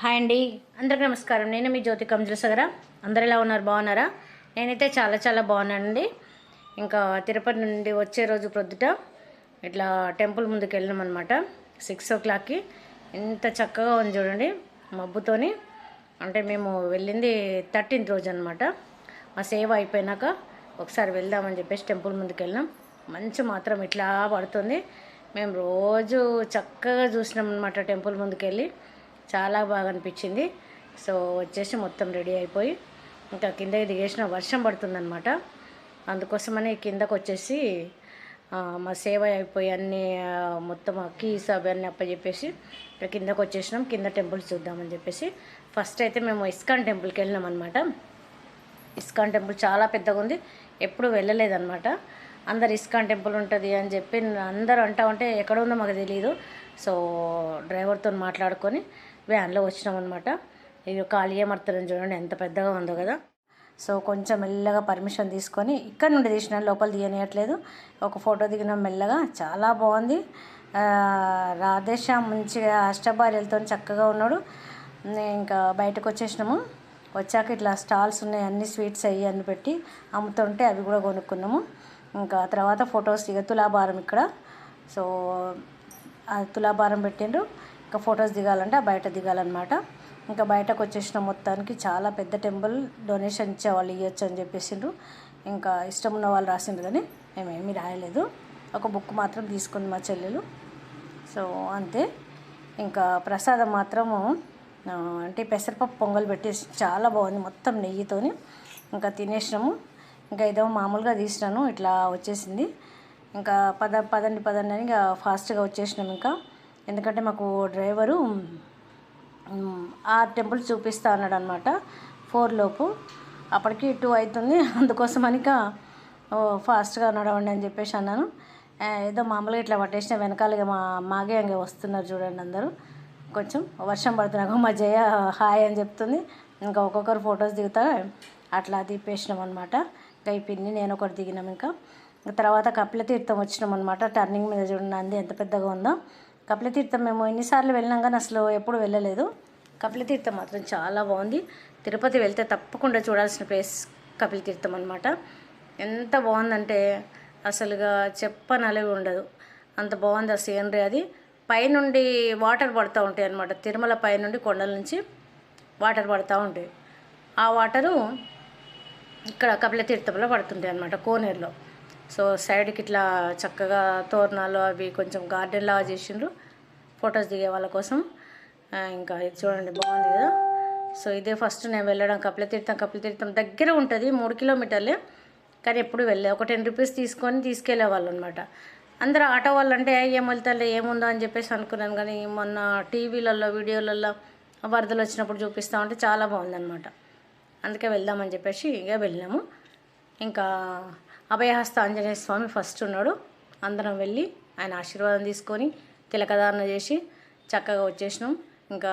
Hi అండి. అందరికి నమస్కారం. నేను మీ జ్యోతి కంజలసగర అందరు ఎలా ఉన్నారు? బాగున్నారా? నేనైతే చాలా చాలా బాగున్నానండి. ఇంకా తిరుపతి నుండి వచ్చే రోజు ప్రొద్దుట ఇట్లా టెంపుల్ ముందుకు వెళ్ళినాం అనమాట సిక్స్ ఓ క్లాక్కి. ఎంత చక్కగా ఉంది చూడండి మబ్బుతోని. అంటే మేము వెళ్ళింది థర్టీన్త్ రోజు అనమాట మా సేవ అయిపోయినాక ఒకసారి వెళ్దామని చెప్పేసి టెంపుల్ ముందుకు వెళ్ళినాం మంచు మాత్రం ఇట్లా పడుతుంది. మేము రోజు చక్కగా చూసినాం అనమాట టెంపుల్ ముందుకు వెళ్ళి. చాలా బాగా అనిపించింది సో వచ్చేసి మొత్తం రెడీ అయిపోయి ఇంకా కిందకి దిగేసిన వర్షం పడుతుందనమాట అందుకోసమని కిందకు వచ్చేసి మా సేవ అయిపోయి అన్ని మొత్తం ఆ కీస్ అవన్నీ అప్పచెప్పేసి ఇక్కడ కిందకు వచ్చేసినాం కింద టెంపుల్ చూద్దామని చెప్పేసి ఫస్ట్ అయితే మేము ఇస్కాన్ టెంపుల్కి వెళ్ళినాం అనమాట ఇస్కాన్ టెంపుల్ చాలా పెద్దగా ఉంది. ఎప్పుడు వెళ్ళలేదన్నమాట. అందరు ఇస్కాన్ టెంపుల్ ఉంటుంది అని చెప్పి అందరూ అంటా ఉంటే ఎక్కడ ఉందో మాకు తెలియదు సో డ్రైవర్తో మాట్లాడుకొని వ్యాన్లో వచ్చినాం అనమాట ఇది కాళీయమర్తనం చూడండి ఎంత పెద్దగా ఉందో కదా. సో కొంచెం మెల్లగా పర్మిషన్ తీసుకొని ఇక్కడ నుండి తీసిన లోపల తీయనియట్లేదు. ఒక ఫోటో దిగినాం మెల్లగా. చాలా బాగుంది. రాధేశ మంచిగా అష్టభార్యలతో చక్కగా ఉన్నాడు. ఇంకా బయటకు వచ్చేసినాము. వచ్చాక ఇట్లా స్టాల్స్ ఉన్నాయి అన్ని స్వీట్స్ అయ్యి అన్ని పెట్టి అమ్ముతుంటే అవి కూడా కొనుక్కున్నాము. ఇంకా తర్వాత ఫొటోస్ ఇక తులాభారం ఇక్కడ. సో తులాభారం పెట్టిండ్రు. ఇంకా ఫొటోస్ దిగాలంటే బయట దిగాలన్నమాట. ఇంకా బయటకు వచ్చేసిన మొత్తానికి చాలా పెద్ద టెంపుల్ డొనేషన్ ఇచ్చేవాళ్ళు ఇవ్వచ్చు అని చెప్పేసిండ్రు. ఇంకా ఇష్టం ఉన్న వాళ్ళు రాసిండ్రు కానీ మేమేమీ రాయలేదు. ఒక బుక్ మాత్రం తీసుకుంది మా చెల్లెలు. సో అంతే. ఇంకా ప్రసాదం మాత్రము అంటే పెసరపప్పు పొంగల్ పెట్టేసి చాలా బాగుంది మొత్తం నెయ్యితోని. ఇంకా తినేసినాము. ఇంకా ఏదో మామూలుగా తీసినాను ఇట్లా వచ్చేసింది. ఇంకా పద పదండి పదండి అని ఇంకా ఫాస్ట్గా వచ్చేసినాం ఇంకా. ఎందుకంటే మాకు డ్రైవరు ఆ టెంపుల్ చూపిస్తా అన్నాడు అనమాట ఫోర్ లోపు. అప్పటికి టూ అవుతుంది అందుకోసం అనిక ఫాస్ట్గా నడవండి అని చెప్పేసి అన్నాను. ఏదో మామూలుగా ఇట్లా పట్టేసిన వెనకాలగా మా మాగే అంగే వస్తున్నారు చూడండి అందరూ. కొంచెం వర్షం పడుతున్నాక మా జయ హాయ్ అని చెప్తుంది. ఇంకా ఒక్కొక్కరు ఫొటోస్ దిగుతా అట్లా తిప్పేసినాం అనమాట ఇంకా ఈ పిన్ని నేను ఒకటి దిగినాం ఇంకా. తర్వాత కపిల తీర్థం వచ్చినాం అనమాట టర్నింగ్ మీద చూడండి అంది ఎంత పెద్దగా ఉందో. కపిలతీర్థం మేము ఎన్నిసార్లు వెళ్ళినాం కానీ అసలు ఎప్పుడు వెళ్ళలేదు. కపిలతీర్థం మాత్రం చాలా బాగుంది. తిరుపతి వెళ్తే తప్పకుండా చూడాల్సిన ప్లేస్ కపిలతీర్థం అనమాట ఎంత బాగుందంటే అసలుగా చెప్పనలవి ఉండదు. అంత బాగుంది ఆ సీనరీ అది. పైనుండి వాటర్ పడుతూ ఉంటాయి అనమాట తిరుమల పైనుండి కొండల నుంచి వాటర్ పడుతూ ఉంటాయి. ఆ వాటరు ఇక్కడ కపిలతీర్థంలో పడుతుంటాయి అనమాట కోనేరులో. సో సైడ్కి ఇట్లా చక్కగా తోరణాలు అవి కొంచెం గార్డెన్ లాగా చేసిండ్రు. ఫొటోస్ దిగే వాళ్ళ కోసం. ఇంకా ఇది చూడండి బాగుంది కదా. సో ఇదే ఫస్ట్ నేను వెళ్ళడం కపిలతీర్థం కపిలతీర్థం దగ్గర ఉంటుంది మూడు కిలోమీటర్లే. కానీ ఎప్పుడు వెళ్ళే ఒక టెన్ రూపీస్ తీసుకొని తీసుకెళ్ళే వాళ్ళు అనమాట అందరూ ఆటో వాళ్ళు అంటే ఏం వెళ్తారులే ఏముందో అని చెప్పేసి అనుకున్నాను. కానీ మొన్న టీవీలలో వీడియోలలో వరదలు వచ్చినప్పుడు చూపిస్తూ ఉంటే చాలా బాగుందన్నమాట. అందుకే వెళ్దామని చెప్పేసి ఇక వెళ్ళినాము. ఇంకా అభయహస్త ఆంజనేయ స్వామి ఫస్ట్ ఉన్నాడు. అందరం వెళ్ళి ఆయన ఆశీర్వాదం తీసుకొని తిలకధారణ చేసి చక్కగా వచ్చేసినాం. ఇంకా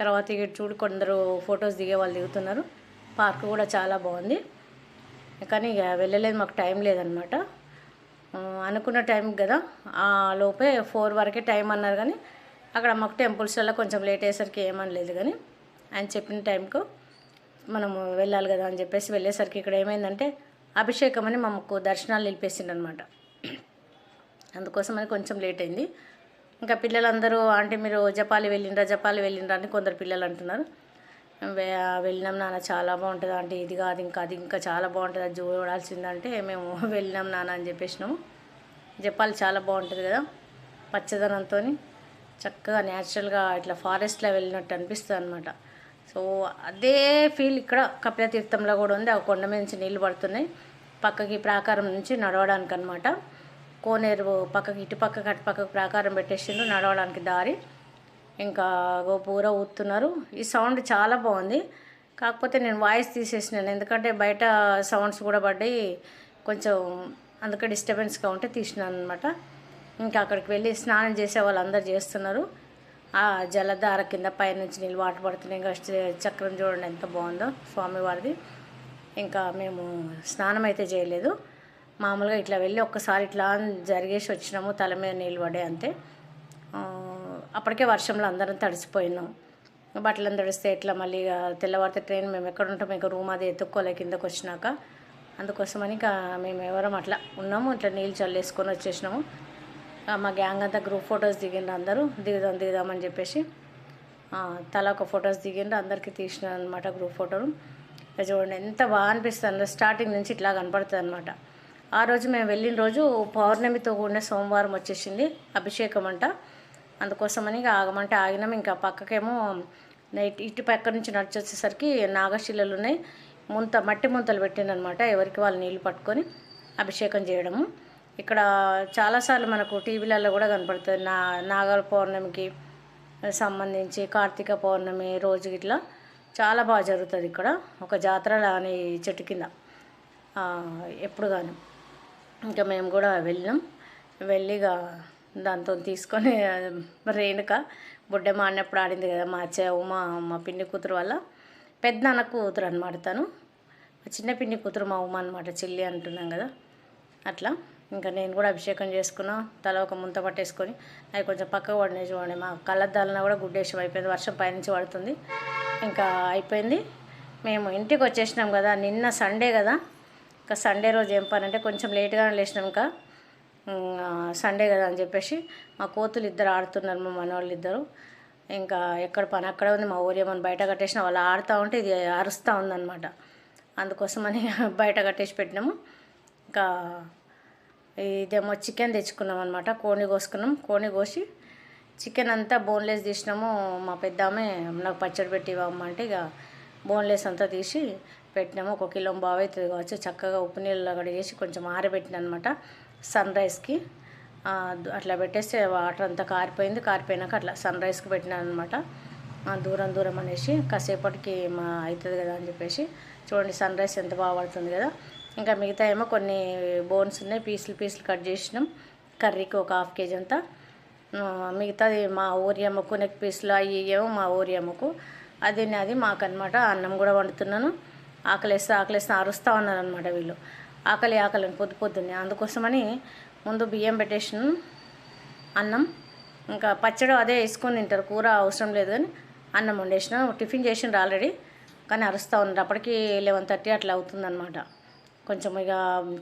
తర్వాత ఇక చూడు కొందరు ఫొటోస్ దిగే వాళ్ళు దిగుతున్నారు. పార్క్ కూడా చాలా బాగుంది. కానీ ఇక వెళ్ళలేదు మాకు టైం లేదనమాట అనుకున్న టైం కదా. ఆ లోపే ఫోర్ వరకే టైం అన్నారు కానీ అక్కడ మాకు టెంపుల్స్లో కొంచెం లేట్ అయ్యేసరికి ఏమనలేదు కానీ ఆయన చెప్పిన టైంకు మనము వెళ్ళాలి కదా అని చెప్పేసి వెళ్ళేసరికి ఇక్కడ ఏమైందంటే అభిషేకం అని మాకు దర్శనాలు నిలిపేసిండు అనమాట అందుకోసమని కొంచెం లేట్ అయింది. ఇంకా పిల్లలందరూ అంటే మీరు జపాలి వెళ్ళిండ్రా జపాలి వెళ్ళిండ్రా అని కొందరు పిల్లలు అంటున్నారు. వెళ్ళినాం నాన్న చాలా బాగుంటుంది అంటే ఇది కాదు ఇంకా అది ఇంకా చాలా బాగుంటుంది అది చూడాల్సిందంటే మేము వెళ్ళినాం నాన్న అని చెప్పేసినాము. జపాలి చాలా బాగుంటుంది కదా పచ్చదనంతో చక్కగా న్యాచురల్గా ఇట్లా ఫారెస్ట్లో వెళ్ళినట్టు అనిపిస్తుంది అనమాట సో అదే ఫీల్ ఇక్కడ కపిలతీర్థంలో కూడా ఉంది. ఆ కొండ మీద నుంచి నీళ్ళు పడుతున్నాయి. పక్కకి ప్రాకారం నుంచి నడవడానికి అనమాట కోనేరు పక్కకి ఇటు పక్కకి అటు పక్కకి ప్రాకారం పెట్టేసిండ్రు నడవడానికి దారి. ఇంకా గోపూర ఊతున్నారు ఈ సౌండ్ చాలా బాగుంది. కాకపోతే నేను వాయిస్ తీసేసినాను. ఎందుకంటే బయట సౌండ్స్ కూడా పడ్డాయి. కొంచెం అందుకే డిస్టర్బెన్స్గా ఉంటే తీసినాను అనమాట ఇంకా అక్కడికి వెళ్ళి స్నానం చేసే వాళ్ళు అందరు చేస్తున్నారు. ఆ జలధార కింద పైనుంచి నీళ్ళు వాటర్ పడుతున్నాయి. ఇంకా చక్రం చూడండి ఎంత బాగుందో స్వామివారిది. ఇంకా మేము స్నానం అయితే చేయలేదు. మామూలుగా ఇట్లా వెళ్ళి ఒక్కసారి ఇట్లా జరిగేసి వచ్చినాము తల మీద నీళ్ళు పడే అంతే. అప్పటికే వర్షంలో అందరం తడిసిపోయినాం. బట్టలు తడిస్తే ఎట్లా మళ్ళీ ఇక తెల్లవారితే ట్రైన్ మేము ఎక్కడ ఉంటాం ఇంకా రూమ్ అది ఎత్తుక్కోలే కిందకు వచ్చినాక. అందుకోసమని ఇంకా మేము ఎవరం అట్లా ఉన్నాము ఇట్లా నీళ్ళు చల్లేసుకొని వచ్చేసినాము. మా గ్యాంగ్ అంతా గ్రూప్ ఫొటోస్ దిగిండ్రు అందరూ. దిగుదాం దిగుదామని చెప్పేసి తలా తల ఒక ఫొటోస్ దిగిండ్రు. అందరికీ తీసిన అనమాట గ్రూప్ ఫోటోలు చూడండి ఎంత బాగా అనిపిస్తుంది స్టార్టింగ్ నుంచి ఇట్లా కనపడుతుంది అనమాట ఆ రోజు మేము వెళ్ళిన రోజు పౌర్ణమితో కూడిన సోమవారం వచ్చేసింది అభిషేకం అంట. అందుకోసమని ఆగమంటే ఆగినాం. ఇంకా పక్కకేమో నైట్ ఇటు పక్క నుంచి నడిచి వచ్చేసరికి నాగశిలలు ఉన్నాయి. ముంత మట్టి ముంతలు పెట్టిందనమాట ఎవరికి వాళ్ళు నీళ్ళు పట్టుకొని అభిషేకం చేయడము. ఇక్కడ చాలాసార్లు మనకు టీవీలలో కూడా కనపడుతుంది. నా నాగల పౌర్ణమికి సంబంధించి కార్తీక పౌర్ణమి రోజు ఇట్లా చాలా బాగా జరుగుతుంది ఇక్కడ. ఒక జాతర అని చెట్టు కింద. ఎప్పుడు కానీ ఇంకా మేము కూడా వెళ్ళినాం. వెళ్ళి ఇక దాంతో తీసుకొని రేణుక బుడ్డమ్మ అన్నప్పుడు ఆడింది కదా మా చె మా మా పిన్ని కూతురు వల్ల పెద్ద అన్న కూతురు అనమాట తను. చిన్న పిన్ని కూతురు మా ఉమ్మ అనమాట చెల్లి అంటున్నాం కదా. అట్లా. ఇంకా నేను కూడా అభిషేకం చేసుకున్నా తల ఒక ముంత పట్టేసుకొని అవి కొంచెం పక్కకు పడినాయి చూడండి మా కళ్ళద్దాలన కూడా గుడ్డేషం అయిపోయింది వర్షం పైనుంచి పడుతుంది. ఇంకా అయిపోయింది. మేము ఇంటికి వచ్చేసినాం కదా నిన్న సండే కదా ఇంకా సండే రోజు ఏం పని అంటే కొంచెం లేట్గానే లేచినాం ఇంకా. సండే కదా అని చెప్పేసి మా కోతులు ఇద్దరు ఆడుతున్నారు మా మనవాళ్ళు ఇద్దరు. ఇంకా ఎక్కడ పని అక్కడ ఉంది మా ఊరేమని బయట కట్టేసిన వాళ్ళు ఆడుతూ ఉంటే ఇది అరుస్తూ ఉందన్నమాట. అందుకోసమని బయట కట్టేసి పెట్టినాము. ఇంకా ఇదేమో చికెన్ తెచ్చుకున్నాం అనమాట కోణి కోసుకున్నాం. కోణి కోసి చికెన్ అంతా బోన్లెస్ తీసినాము. మా పెద్ద ఆమె నాకు పచ్చడి పెట్టి ఇవ్వమంటే ఇక బోన్లెస్ అంతా తీసి పెట్టినాము. ఒక కిలో బావైతుంది అవుతుంది కావచ్చు. చక్కగా ఉప్పు నీళ్ళలో కడిగేసి కొంచెం ఆరబెట్టిన అనమాట సన్ రైస్కి అట్లా పెట్టేస్తే వాటర్ అంతా కారిపోయింది. కారిపోయినాక అట్లా సన్ రైస్కి పెట్టినాను అనమాట దూరం దూరం అనేసి కాసేపటికి మా అవుతుంది కదా అని చెప్పేసి. చూడండి సన్ రైస్ ఎంత బాగా పడుతుంది కదా. ఇంకా మిగతా ఏమో కొన్ని బోన్స్ ఉన్నాయి పీసులు పీసులు కట్ చేసినాం. కర్రీకి ఒక హాఫ్ కేజీ అంతా. మిగతా మిగతాది మా ఊరి అమ్మకు నెక్ పీసులు అవి ఏమో మా ఊరి అమ్మకు. అది అది మాకనమాట అన్నం కూడా వండుతున్నాను. ఆకలేస్తే ఆకలేస్తే అరుస్తూ ఉన్నారు అనమాట వీళ్ళు. ఆకలి ఆకలి పొద్దు పొద్దున్నే. అందుకోసమని ముందు బియ్యం పెట్టేసిన అన్నం. ఇంకా పచ్చడి అదే వేసుకొని తింటారు కూర అవసరం లేదు కానీ అన్నం వండేసిన. టిఫిన్ చేసిండ్రు ఆల్రెడీ కానీ అరుస్తూ ఉన్నారు. అప్పటికి లెవెన్ థర్టీ అట్లా అవుతుందన్నమాట. కొంచెం ఇక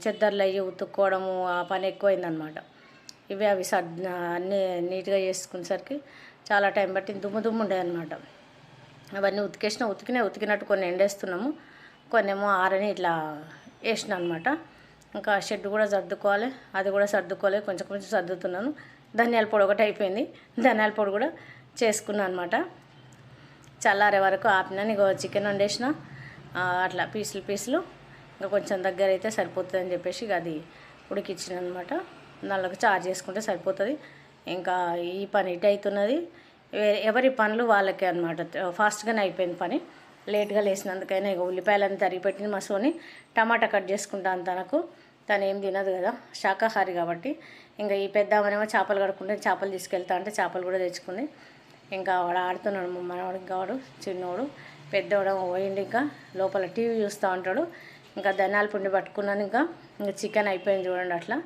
చెద్దర్లు అయ్యి ఉతుక్కోవడము ఆ పని ఎక్కువైందనమాట. ఇవి అవి సర్ అన్నీ నీట్గా చేసుకునేసరికి చాలా టైం పట్టి దుమ్ము దుమ్ము ఉండే అనమాట అవన్నీ ఉతికేసిన ఉతికినే ఉతికినట్టు కొన్ని ఎండేస్తున్నాము. కొన్ని ఏమో ఆరని ఇట్లా వేసిన అనమాట ఇంకా షెడ్ కూడా సర్దుకోవాలి అది కూడా సర్దుకోవాలి. కొంచెం కొంచెం సర్దుతున్నాను. ధనియాల పొడి ఒకటి అయిపోయింది. ధనియాల పొడి కూడా చేసుకున్నాను అనమాట చల్లారే వరకు ఆపినాను. ఇక చికెన్ వండేసిన. అట్లా పీసులు పీసులు ఇంకా కొంచెం దగ్గర అయితే సరిపోతుంది అని చెప్పేసి అది ఉడికిచ్చిన అనమాట నల్లగా చార్జ్ చేసుకుంటే సరిపోతుంది. ఇంకా ఈ పని ఇటు అవుతున్నది ఎవరి పనులు వాళ్ళకే అనమాట ఫాస్ట్గానే అయిపోయింది పని. లేట్గా లేసినందుకైనా ఇక ఉల్లిపాయలన్నీ తరిగి పెట్టింది మా సోని. టమాటా కట్ చేసుకుంటాను తనకు. తను ఏం తినదు కదా శాకాహారి కాబట్టి. ఇంకా ఈ పెద్దామనేమో చేపలు కడుక్కుంటే చేపలు తీసుకెళ్తా అంటే చేపలు కూడా తెచ్చుకుంది. ఇంకా వాడు ఆడుతున్నాడు మా మనవాడు ఇంకా వాడు చిన్నోడు. పెద్దవాడు పోయిండు ఇంకా. లోపల టీవీ చూస్తూ ఉంటాడు. ఇంకా ధనాలు పిండి పట్టుకున్నాను ఇంకా. ఇంకా చికెన్ అయిపోయింది చూడండి అట్లా.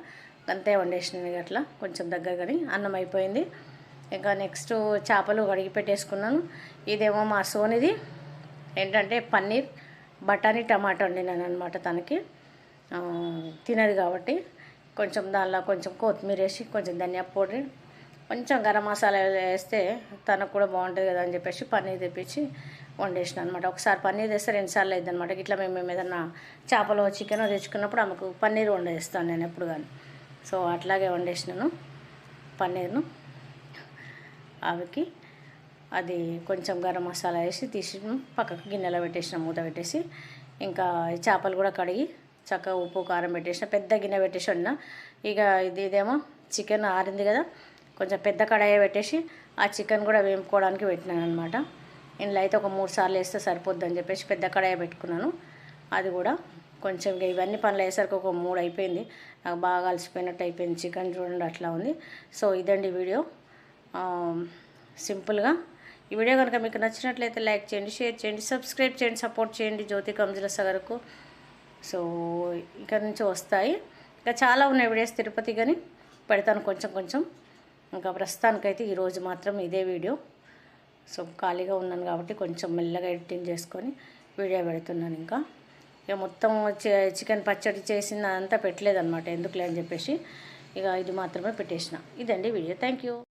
అంతే వండేసినాను అట్లా. కొంచెం దగ్గర కానీ అన్నం అయిపోయింది. ఇంకా నెక్స్ట్ చేపలు కడిగి పెట్టేసుకున్నాను. ఇదేమో మా సోనిది. ఏంటంటే పన్నీర్ బఠానీ టమాటా వండినాను అనమాట తనకి. తినదు కాబట్టి. కొంచెం దానిలో కొంచెం కొత్తిమీర వేసి కొంచెం ధనియా పొడి కొంచెం గరం మసాలా వేస్తే తనకు కూడా బాగుంటుంది కదా అని చెప్పేసి పన్నీర్ తెప్పించి వండేసిన అనమాట ఒకసారి పన్నీర్ తెస్తే రెండుసార్లు అయింది అనమాట ఇట్లా మేము మేము ఏదన్నా చేపలో చికెన్ తెచ్చుకున్నప్పుడు ఆమెకు పన్నీర్ వండేస్తాను నేను ఎప్పుడు కానీ సో అట్లాగే వండేసినాను పన్నీర్ను. ఆమెకి అది కొంచెం గరం మసాలా వేసి తీసి పక్కకు గిన్నెలో పెట్టేసిన మూత పెట్టేసి. ఇంకా చేపలు కూడా కడిగి చక్కగా ఉప్పు కారం పెట్టేసిన. పెద్ద గిన్నె పెట్టేసి వండిన. ఇక ఇది ఇదేమో చికెన్ ఆరింది కదా. కొంచెం పెద్ద కడాయి పెట్టేసి ఆ చికెన్ కూడా వేపుకోవడానికి పెట్టినాను అనమాట ఇందులో అయితే ఒక మూడు సార్లు వేస్తే సరిపోద్ది అని చెప్పేసి పెద్ద కడాయి పెట్టుకున్నాను. అది కూడా కొంచెం ఇక ఇవన్నీ పనులు అయ్యేసరికి ఒక మూడు అయిపోయింది. నాకు బాగా అలసిపోయినట్టు అయిపోయింది. చికెన్ చూడండి అట్లా ఉంది. సో ఇదండి వీడియో. సింపుల్గా. ఈ వీడియో కనుక మీకు నచ్చినట్లయితే లైక్ చేయండి షేర్ చేయండి సబ్స్క్రైబ్ చేయండి సపోర్ట్ చేయండి జ్యోతి కంజుల సగరకు. సో ఇక్కడ నుంచి వస్తాయి. ఇంకా చాలా ఉన్నాయి వీడియోస్ తిరుపతి కానీ. పెడతాను కొంచెం కొంచెం. ఇంకా ప్రస్తుతానికైతే ఈరోజు మాత్రం ఇదే వీడియో. సో ఖాళీగా ఉన్నాను కాబట్టి కొంచెం మెల్లగా ఎడిటింగ్ చేసుకొని వీడియో పెడుతున్నాను ఇంకా. ఇక మొత్తం చికెన్ పచ్చడి చేసిన అంతా పెట్టలేదన్నమాట ఎందుకులే అని చెప్పేసి ఇక ఇది మాత్రమే పెట్టేసిన. ఇదండి వీడియో. Thank you